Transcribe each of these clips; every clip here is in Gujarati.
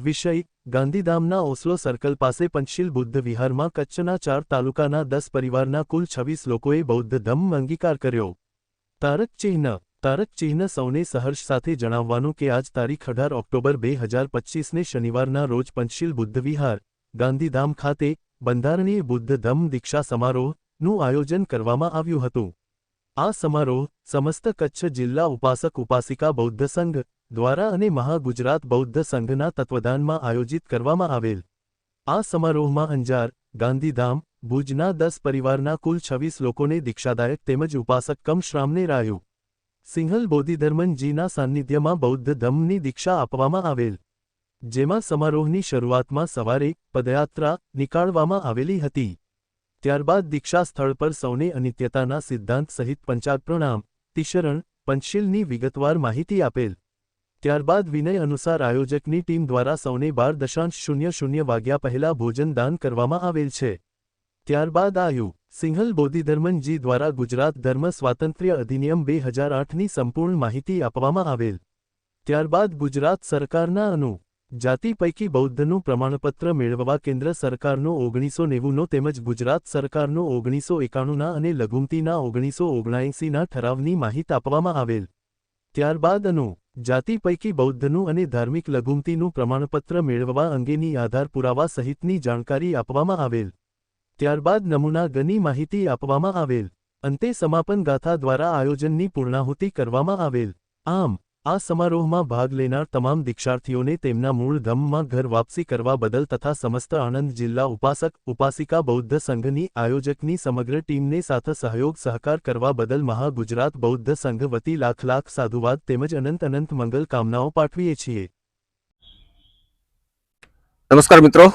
વિષય, ગાંધીધામના ઓસ્લો સર્કલ પાસે પંચશીલ બુદ્ધ વિહારમાં કચ્છના ચાર તાલુકાના દસ પરિવારના કુલ છવ્વીસ લોકોએ બૌદ્ધ ધમ્મ અંગીકાર કર્યો. તારક ચિહ્ન તારક ચિહ્ન સૌને સહર્ષ સાથે જણાવવાનું કે આજ તારીખ અઢાર ઓક્ટોબર બે હજાર પચ્ચીસને શનિવારના રોજ પંચશીલ બુદ્ધ વિહાર, ગાંધીધામ ખાતે બંધારણીય બુદ્ધ ધમ્મ દીક્ષા સમારોહનું આયોજન કરવામાં આવ્યું હતું. આ સમારોહ સમસ્ત કચ્છ જિલ્લા ઉપાસક ઉપાસિકા બૌદ્ધ સંઘ દ્વારા અને મહાગુજરાત બૌદ્ધ સંઘના તત્વદાનમાં આયોજિત કરવામાં આવેલ. આ સમારોહમાં અંજાર, ગાંધીધામ, ભુજના દસ પરિવારના કુલ છવ્વીસ લોકોને દીક્ષાદાયક તેમજ ઉપાસક કમ શ્રામને રાયું. સિંહલ બોધિધર્મનજીના સાન્નિધ્યમાં બૌદ્ધ ધમ્મની દીક્ષા આપવામાં આવેલ. જેમાં સમારોહની શરૂઆતમાં સવારે પદયાત્રા નીકાળવામાં આવેલી હતી. ત્યારબાદ દીક્ષા સ્થળ પર સૌને અનિત્યતાના સિદ્ધાંત સહિત પંચાગ પ્રણામ, તિશરણ, પંચશીલની વિગતવાર માહિતી આપેલ. ત્યારબાદ વિનય અનુસાર આયોજકની ટીમ દ્વારા સૌને બાર દશાંશ શૂન્ય શૂન્ય વાગ્યા પહેલા ભોજન દાન કરવામાં આવેલ છે. ત્યારબાદ આયુ, સિંહલ બોધિધર્મનજી દ્વારા ગુજરાત ધર્મ સ્વાતંત્ર્ય અધિનિયમ બે હજાર આઠની સંપૂર્ણ માહિતી આપવામાં આવેલ. ત્યારબાદ ગુજરાત સરકારના અનુ, જાતિ પૈકી બૌદ્ધનું પ્રમાણપત્ર મેળવવા કેન્દ્ર સરકારનો ઓગણીસો નેવુંનો તેમજ ગુજરાત સરકારનો ઓગણીસો એકાણુંના અને લઘુમતીના ઓગણીસો ઓગણએંસીના ઠરાવની માહિતી આપવામાં આવેલ. ત્યારબાદ અનુ જાતિ પૈકી બૌદ્ધનું અને ધાર્મિક લઘુમતીનું પ્રમાણપત્ર મેળવવા અંગેની આધાર પુરાવા સહિતની જાણકારી આપવામાં આવેલ. ત્યારબાદ નમૂના ગની માહિતી આપવામાં આવેલ. અંતે સમાપન ગાથા દ્વારા આયોજનની પૂર્ણાહુતિ કરવામાં આવેલ. આમ આ સમારોહમાં ભાગ લેનાર તમામ દીક્ષાર્થીઓને તેમના મૂળ ધમમાં ઘર વાપસી કરવા બદલ તથા સમસ્ત આણંદ જિલ્લા ઉપાસક, ઉપાસિકા બૌદ્ધ સંઘની આયોજકની સમગ્ર ટીમને સાથે સહયોગ સહકાર કરવા બદલ મહાગુજરાત બૌદ્ધ સંઘ વતી લાખ લાખ સાધુવાદ તેમજ અનંત અનંત મંગલ કામનાઓ પાઠવીએ છીએ. નમસ્કાર મિત્રો.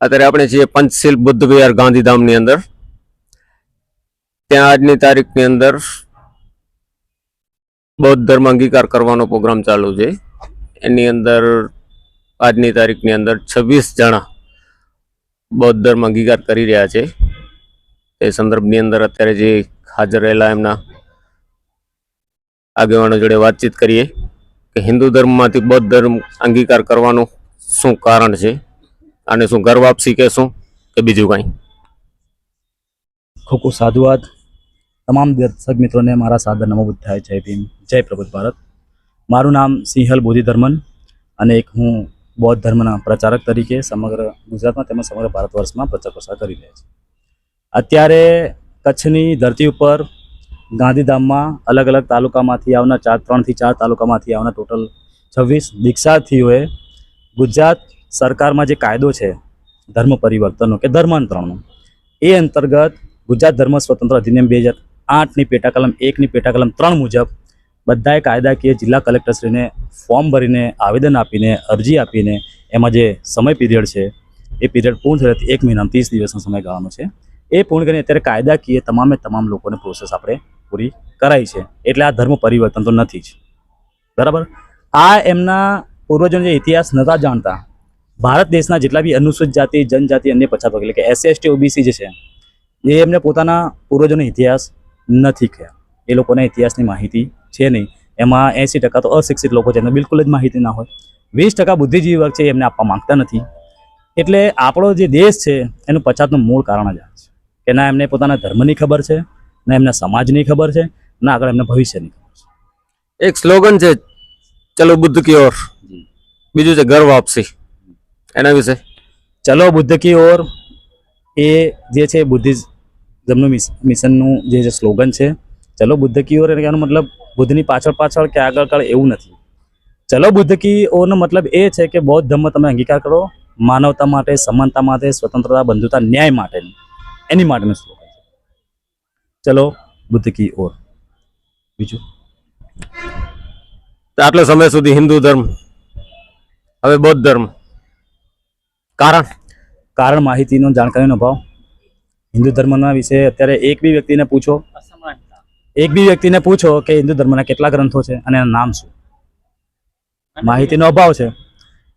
અત્યારે આપણે છીએ પંચશીલ બુદ્ધ વિહાર ગાંધીધામની અંદર. ત્યાં આજની તારીખની અંદર બૌદ્ધ ધર્મ અંગીકાર કરવાનો પ્રોગ્રામ ચાલુ છે. એની અંદર આજની તારીખની અંદર છવ્વીસ જણા બૌદ્ધ ધર્મ અંગીકાર કરી રહ્યા છે. એ સંદર્ભની અંદર અત્યારે જે હાજર રહેલા એમના આગેવાનો જોડે વાતચીત કરીએ કે હિન્દુ ધર્મમાંથી બૌદ્ધ ધર્મ અંગીકાર કરવાનું શું કારણ છે અને શું ઘર વાપસી કે શું કે બીજું કાંઈ? ખૂબ ખૂબ સાધુવાદ. તમામ દર્શક મિત્રોને મારા સાદર નમો બુદ્ધાય. જય ભીમ. જય પ્રબુદ્ધ ભારત. મારું નામ સિંહલ બોધિધર્મન અને એક હું બૌદ્ધ ધર્મના પ્રચારક તરીકે સમગ્ર ગુજરાતમાં તેમજ સમગ્ર ભારત વર્ષમાં પ્રચાર પ્રસાર કરી રહ્યા છે. અત્યારે કચ્છની ધરતી ઉપર ગાંધીધામમાં અલગ અલગ તાલુકામાંથી આવનાર ચાર, ત્રણથી ચાર તાલુકામાંથી આવનાર ટોટલ છવ્વીસ દીક્ષાર્થીઓએ ગુજરાત સરકારમાં જે કાયદો છે, ધર્મ પરિવર્તનનો કે ધર્માંતરણનો, એ અંતર્ગત ગુજરાત ધર્મ સ્વતંત્ર અધિનિયમ બે હજાર આઠની પેટા કલમ એકની પેટા કલમ ત્રણ મુજબ બધાએ કાયદાકીય જિલ્લા કલેક્ટરશ્રીને ફોર્મ ભરીને આવેદન આપીને અરજી આપીને એમાં જે સમય પીરિયડ છે, એ પીરિયડ પૂર્ણ થયાથી એક મહિનાનો ત્રીસ દિવસનો સમયગાળાનો છે. એ પૂર્ણ કરીને અત્યારે કાયદાકીય તમામે તમામ લોકોને પ્રોસેસ આપણે પૂરી કરાઈ છે. એટલે આ ધર્મ પરિવર્તન તો નથી જ. બરાબર? આ એમના પૂર્વજોનો જે ઇતિહાસ નહોતા જાણતા, ભારત દેશના જેટલા બી અનુસૂચિત જાતિ, જનજાતિ, અન્ય પછાત એટલે કે એસસી એસટી ઓબીસી જે છે, એ એમને પોતાના પૂર્વજોનો ઇતિહાસ નથી કહ્યા. એ લોકોના ઇતિહાસની માહિતી છે નહીં. એમાં એંસી ટકા તો અશિક્ષિત લોકો છે. એમને બિલકુલ જ માહિતી ના હોય. વીસ ટકા બુદ્ધિજીવી વર્ગ છે એમને આપવા માંગતા નથી. એટલે આપણો જે દેશ છે એનું પછાતનું મૂળ કારણ જ આ છે. કે ના એમને પોતાના ધર્મની ખબર છે ના એમના સમાજની ખબર છે ના આગળ એમના ભવિષ્યની ખબર છે. એક સ્લોગન છે ચલો બુદ્ધ કી ઓર બીજું છે ઘર વાપસી એના વિશે? ચલો બુદ્ધ કી ઓર એ જે છે બુદ્ધિઝમનું મિશનનું જે જે સ્લોગન છે. ચલો બુદ્ધ કી ઓર એટલે એનો મતલબ બુદ્ધની પાછળ પાછળ કે આગળ કાળ એવું નથી. ચલો બુદ્ધ કી મતલબ એ છે કે બૌદ્ધ ધર્મ તમે અંગીકાર કરો માનવતા માટે સમાનતા માટે સ્વતંત્રતા બંધુતા ન્યાય માટે એની માટેનું છે. ચલો બુદ્ધ કી ઓર બીજું? તો સમય સુધી હિન્દુ ધર્મ હવે બૌદ્ધ ધર્મ. કારણ? કારણ માહિતીનો જાણકારીનો અભાવ. હિન્દુ ધર્મના વિશે અત્યારે એક બી વ્યક્તિને પૂછો એક બી વ્યક્તિને પૂછો કે હિન્દુ ધર્મના કેટલા ગ્રંથો છે અને એના નામ શું? માહિતીનો અભાવ છે.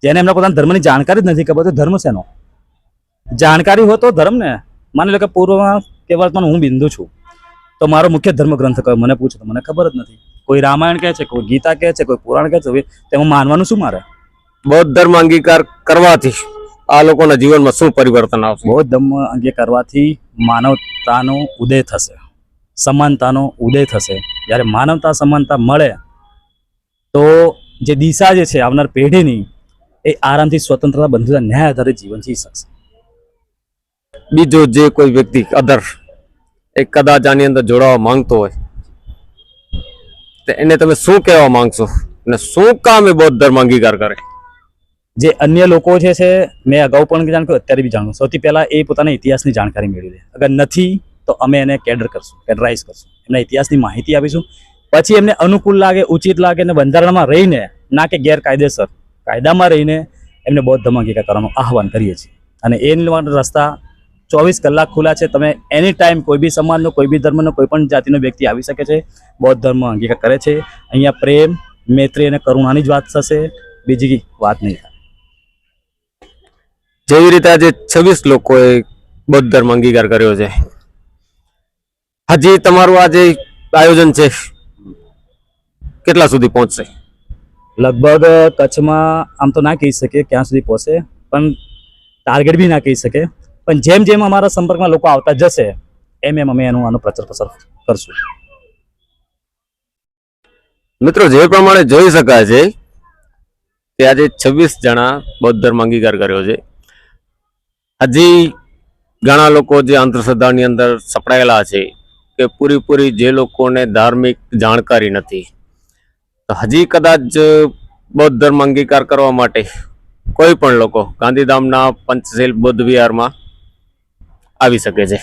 જેને એમના પોતાના ધર્મની જાણકારી જ નથી ખબર તો ધર્મ શેનો? જાણકારી હોય તો ધર્મ ને માની લો કે પૂર્વમાં કે વર્તમાન હું બિંદુ છું. તો મારો મુખ્ય ધર્મ ગ્રંથ કયો? મને પૂછો તો મને ખબર જ નથી. કોઈ રામાયણ કહે છે કોઈ ગીતા કહે છે કોઈ પુરાણ કહે છે તેમાં માનવાનું શું મારે? બૌદ્ધ ધર્મ અંગીકાર કરવાથી આ લોકોના જીવનમાં શું પરિવર્તન આવશે? બૌદ્ધ ધર્મ અંગે કરવાથી માનવતાનો ઉદય થશે. સમાનતાનો ઉદય થશે. જ્યારે માનવતા સમાનતા મળે તો જે દિશા જે છે આવનાર પેઢીની એ આરામથી સ્વતંત્રતા બંધુતા ન્યાય આધારિત જીવન જીવી શકશે. બીજો જે કોઈ વ્યક્તિ અધર એ કદાચ આની અંદર જોડાવા માંગતો હોય તો એને તમે શું કહેવા માંગશો? અને શું કામ એ બૌદ્ધ ધર્મ અંગીકાર કરે? જે અન્ય લોકો જે છે મેં અગાઉ પણ જાણ કર્યું અત્યારે બી જાણું સૌથી પહેલાં એ પોતાના ઇતિહાસની જાણકારી મેળવી લે. અગર નથી તો અમે એને કેડર કરશું કેડરાઇઝ કરશું. એમના ઇતિહાસની માહિતી આપીશું. પછી એમને અનુકૂળ લાગે, ઉચિત લાગે અને બંધારણમાં રહીને, ના કે ગેરકાયદેસર કાયદામાં રહીને એમને બૌદ્ધ ધર્મ કરવાનું આહવાન કરીએ છીએ. અને એ રસ્તા ચોવીસ કલાક ખુલ્લા છે. તમે એની ટાઈમ કોઈ બી સમાજનો, કોઈ બી ધર્મનો, કોઈ પણ જાતિનો વ્યક્તિ આવી શકે છે. બૌદ્ધ ધર્મ અંગીકાર કરે છે. અહીંયા પ્રેમ, મૈત્રી અને કરુણાની જ વાત થશે. બીજી વાત નહીં જેવી રીતે આજે છવ્વીસ લોકોએ બૌદ્ધ ધર્મ અંગીકાર કર્યો છે. હજી તમારું આ જે આયોજન છે કેટલા સુધી પહોંચશે? લગભગ કચ્છમાં આમ તો ના કહી શકીએ ક્યાં સુધી પહોંચે પણ ટાર્ગેટ બી ના કહી શકે પણ જેમ જેમ અમારા સંપર્કમાં લોકો આવતા જશે એમ એમ અમે એનું આનો પ્રચાર પ્રસાર કરશું. મિત્રો જે પ્રમાણે જોઈ શકાય છે કે આજે છવ્વીસ જણા બૌદ્ધ ધર્મ અંગીકાર કર્યો છે. હજી ઘણા લોકો જે અંધશ્રદ્ધાની અંદર સપડાયેલા છે કે પૂરીપૂરી જે લોકોને ધાર્મિક જાણકારી નથી. હજી કદાચ બૌદ્ધ ધર્મ અંગીકાર કરવા માટે કોઈ પણ લોકો ગાંધીધામના પંચશીલ બૌદ્ધ વિહારમાં આવી શકે છે.